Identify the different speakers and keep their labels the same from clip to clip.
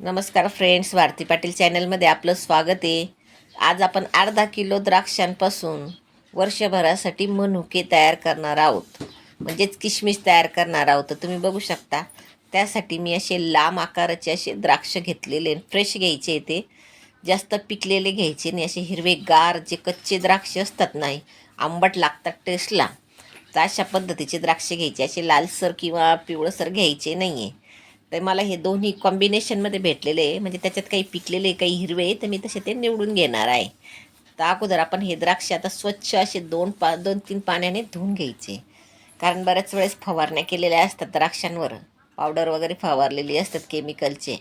Speaker 1: नमस्कार फ्रेंड्स भारती पाटील चॅनलमध्ये आपलं स्वागत आहे. आज आपण अर्धा किलो द्राक्षांपासून वर्षभरासाठी मनुके तयार करणार आहोत. म्हणजेच किशमिश तयार करणार आहोत. तर तुम्ही बघू शकता त्यासाठी मी असे लांब आकाराचे असे द्राक्ष घेतलेले फ्रेश घ्यायचे ते. जास्त पिकलेले घ्यायचे नाही. असे हिरवे गार जे कच्चे द्राक्ष असतात नाही आंबट लागतात टेस्टला तर अशा पद्धतीचे द्राक्ष घ्यायचे. असे लालसर किंवा पिवळसर घ्यायचे नाही आहे तर मला हे दोन्ही कॉम्बिनेशनमध्ये भेटलेले आहे. म्हणजे त्याच्यात काही पिकलेले काही हिरवे तर मी तसे ते निवडून घेणार आहे. तर अगोदर आपण हे द्राक्ष आता स्वच्छ असे दोन पा दोन तीन पाण्याने धुवून घ्यायचे. कारण बऱ्याच वेळेस फवारण्या केलेल्या असतात द्राक्षांवर. पावडर वगैरे फवारलेली असतात केमिकलचे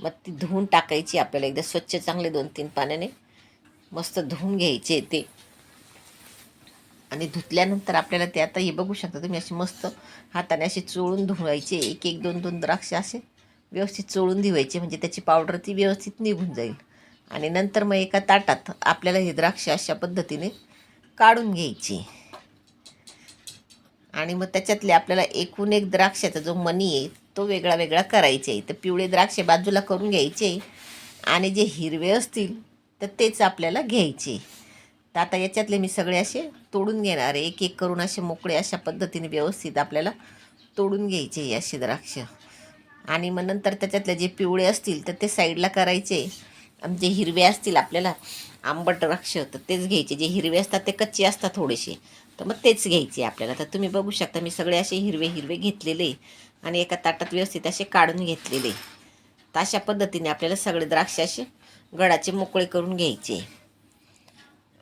Speaker 1: मग ती धुवून टाकायची आपल्याला. एकदा स्वच्छ चांगले दोन तीन पाण्याने मस्त धुवून घ्यायचे ते. आणि धुतल्यानंतर आपल्याला ते आता हे बघू शकता तुम्ही असे मस्त हाताने असे चोळून धुवायचे. एक एक दोन दोन द्राक्ष असे व्यवस्थित चोळून धुवायचे. म्हणजे त्याची पावडर ती व्यवस्थित निघून जाईल. आणि नंतर मग एका ताटात आपल्याला हे द्राक्ष अशा पद्धतीने काढून घ्यायची. आणि मग त्याच्यातले आपल्याला एकूण एक द्राक्षाचा जो मनी आहे तो वेगळा वेगळा करायचे आहे. तर पिवळे द्राक्षे बाजूला करून घ्यायचे. आणि जे हिरवे असतील तर तेच आपल्याला घ्यायचे. तर आता याच्यातले मी सगळे असे तोडून घेणार आहे. एक एक करून असे मोकळे अशा पद्धतीने व्यवस्थित आपल्याला तोडून घ्यायचे हे असे द्राक्ष. आणि मग नंतर त्याच्यातले जे पिवळे असतील तर ते साईडला करायचे. आणि जे हिरवे असतील आपल्याला आंबट द्राक्ष तर तेच घ्यायचे. जे हिरवे असतात ते कच्चे असतात थोडेसे. तर मग तेच घ्यायचे आपल्याला. तर तुम्ही बघू शकता मी सगळे असे हिरवे हिरवे घेतलेले आणि एका ताटात व्यवस्थित असे काढून घेतलेले. तर अशा पद्धतीने आपल्याला सगळे द्राक्ष असे गडाचे मोकळे करून घ्यायचे.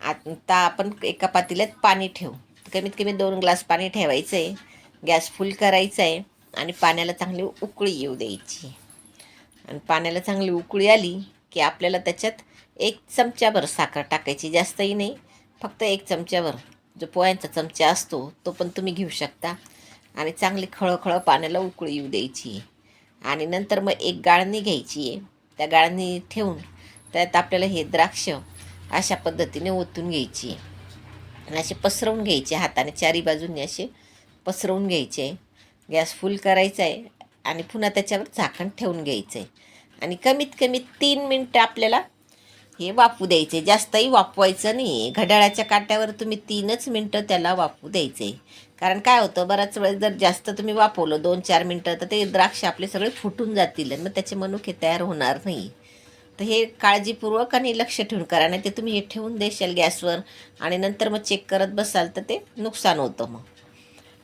Speaker 1: आता आपण एका पातेल्यात पाणी ठेवू. कमीत कमी दोन ग्लास पाणी ठेवायचं आहे गॅस फुल करायचा आहे आणि पाण्याला चांगली उकळी येऊ द्यायची. आणि पाण्याला चांगली उकळी आली की आपल्याला त्याच्यात एक चमच्याभर साखर टाकायची जास्तही नाही. फक्त एक चमच्याभर जो पोह्यांचा चमचा असतो तो पण तुम्ही घेऊ शकता. आणि चांगली खळखळ पाण्याला उकळी येऊ द्यायची. आणि नंतर मग एक गाळणी घ्यायची. आहे त्या गाळणी ठेवून त्यात आपल्याला हे द्राक्ष अशा पद्धतीने ओतून घ्यायची. आणि असे पसरवून घ्यायचे हाताने. चारी बाजूंनी असे पसरवून घ्यायचे. गॅस फुल करायचा आहे आणि पुन्हा त्याच्यावर झाकण ठेवून घ्यायचं आहे आणि कमीत कमी तीन मिनटं आपल्याला हे वाफू द्यायचे जास्तही वापवायचं नाही घड्याळाच्या काट्यावर तुम्ही तीनच मिनटं त्याला वाफू द्यायचे कारण काय होतं बराच वेळेस जर जास्त तुम्ही वापवलं दोन चार मिनटं तर ते द्राक्ष आपले सगळे फुटून जातील आणि मग त्याचे मनुके तयार होणार नाही. तर हे काळजीपूर्वक आणि लक्ष ठेवून करा नाही ते तुम्ही हे ठेवून देशाल गॅसवर आणि नंतर मग चेक करत बसाल तर ते नुकसान होतं मग.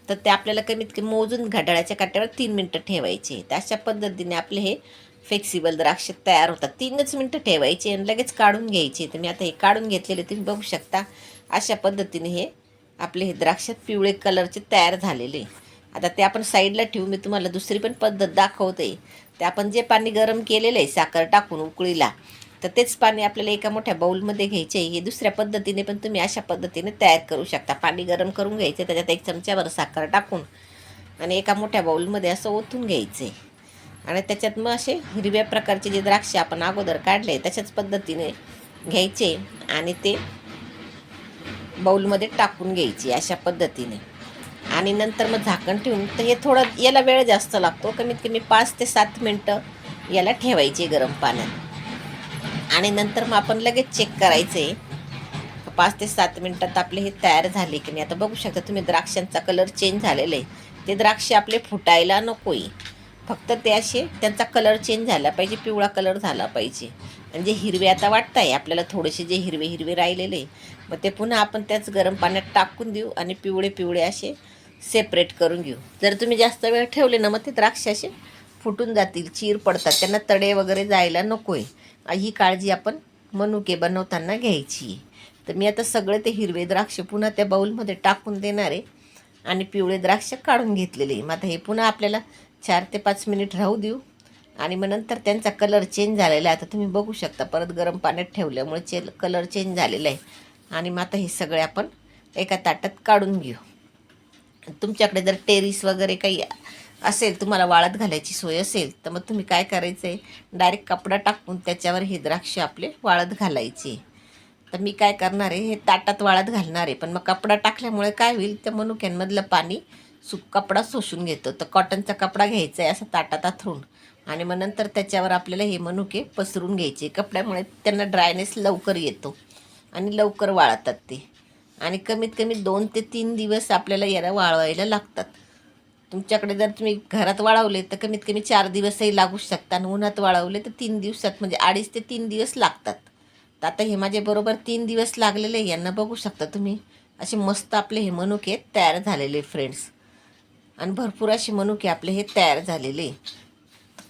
Speaker 1: तर ते आपल्याला कमीत कमी मोजून घड्याळाच्या काट्यावर तीन मिनटं ठेवायचे तर अशा पद्धतीने आपले हे फ्लेक्सिबल द्राक्ष तयार होतात. तीनच मिनटं ठेवायचे आणि लगेच काढून घ्यायचे. तर मी आता हे काढून घेतलेले तुम्ही बघू शकता. अशा पद्धतीने हे आपले हे द्राक्ष पिवळे कलरचे तयार झालेले. आता ते आपण साईडला ठेवू मी तुम्हाला दुसरी पण पद्धत दाखवते. ते आपण जे पाणी गरम केलेलं आहे साखर टाकून उकळीला तर तेच पाणी आपल्याला एका मोठ्या बाऊलमध्ये घ्यायचे हे दुसऱ्या पद्धतीने पण तुम्ही अशा पद्धतीने तयार करू शकता. पाणी गरम करून घ्यायचे त्याच्यात एक चमच्यावर साखर टाकून आणि एका मोठ्या बाऊलमध्ये असं ओतून घ्यायचे. आणि त्याच्यात मग असे हिरव्या प्रकारचे जे द्राक्ष आपण अगोदर काढले तशाच पद्धतीने घ्यायचे आणि ते बाऊलमध्ये टाकून घ्यायचे अशा पद्धतीने. आणि नंतर मग झाकण ठेवून तर हे थोडं याला वेळ जास्त लागतो. कमीत कमी पाच ते सात मिनटं याला ठेवायचे गरम पाण्यात. आणि नंतर मग आपण लगेच चेक करायचे. पाच ते सात मिनटात आपले हे तयार झाले की नाही. आता बघू शकता तुम्ही द्राक्षांचा कलर चेंज झालेला आहे. ते द्राक्षे आपले फुटायला नको आहे फक्त ते असे त्यांचा कलर चेंज झाला पाहिजे पिवळा कलर झाला पाहिजे. आणि जे हिरवे आता वाटत आहे आपल्याला थोडेसे जे हिरवे हिरवे राहिलेले. मग ते पुन्हा आपण त्याच गरम पाण्यात टाकून देऊ आणि पिवळे पिवळे असे सेपरेट करून घेऊ. जर तुम्ही जास्त वेळ ठेवले ना मग ते द्राक्ष असे फुटून जातील चीर पडतात. त्यांना तडे वगैरे जायला नको आहे ही काळजी आपण मनुके बनवताना घ्यायची. तर मी आता सगळे ते हिरवे द्राक्ष पुन्हा त्या बाऊलमध्ये टाकून देणार आहे. आणि पिवळे द्राक्ष काढून घेतलेले मग आता हे पुन्हा आपल्याला चार ते पाच मिनिट राहू देऊ. आणि मग नंतर त्यांचा कलर चेंज झालेला आहे. आता तुम्ही बघू शकता परत गरम पाण्यात ठेवल्यामुळे चे कलर चेंज झालेला आहे. आणि मग आता हे सगळे आपण एका ताटात काढून घेऊ. तुमच्याकडे जर टेरिस वगैरे काही असेल तुम्हाला वाळत घालायची सोय असेल तर मग तुम्ही काय करायचं आहे डायरेक्ट कपडा टाकून त्याच्यावर हे द्राक्ष आपले वाळत घालायचे. तर मी काय करणार आहे? हे ताटात वाळत घालणार आहे. पण मग कपडा टाकल्यामुळे काय होईल? त्या मनुक्यांमधलं पाणी सु कपडा शोषून घेतो. तर कॉटनचा कपडा घ्यायचा आहे असं ताटात आथरून. आणि मग नंतर त्याच्यावर आपल्याला हे मनुके पसरून घ्यायचे. कपड्यामुळे त्यांना ड्रायनेस लवकर येतो. आणि लवकर वाळतात ते. आणि कमीत कमी दोन ते तीन दिवस आपल्याला याला वाळवायला लागतात. तुमच्याकडे जर तुम्ही घरात वाळवले तर कमीत कमी चार दिवसही लागू शकतात. आणि उन्हात वाळवले तर तीन दिवसात म्हणजे अडीच ते तीन दिवस लागतात. तर आता हे माझे बरोबर तीन दिवस लागलेले यांना बघू शकता तुम्ही. असे मस्त आपले हे मनुके तयार झालेले फ्रेंड्स आणि भरपूर असे मनुके आपले हे तयार झालेले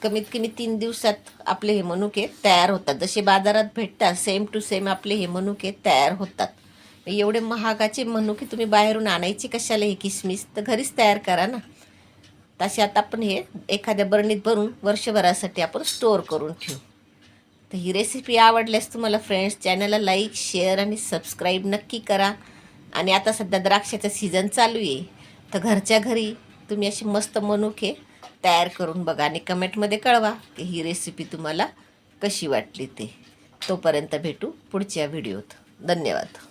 Speaker 1: कमीत कमी तीन दिवसात आपले हे मनुके तयार होतात. जसे बाजारात भेटतात सेम टू सेम आपले हे मनुके तयार होतात. एवढे महागाचे मनुके तुम्ही बाहेरून आणायचे कशाला हे किसमिस? तर घरीच तयार करा ना. तसे आता आपण हे एखाद्या बरणीत भरून वर्षभरासाठी आपण स्टोअर करून ठेवू. तर ही रेसिपी आवडल्यास तुम्हाला फ्रेंड्स चॅनलला लाईक शेअर आणि सबस्क्राईब नक्की करा. आणि आता सध्या द्राक्षाचं सीझन चालू आहे. तर घरच्या घरी तुम्ही अशी मस्त मनुके तयार करून बघा आणि कमेंटमध्ये कळवा की ही रेसिपी तुम्हाला कशी वाटली ते. तोपर्यंत भेटू पुढच्या व्हिडिओत धन्यवाद.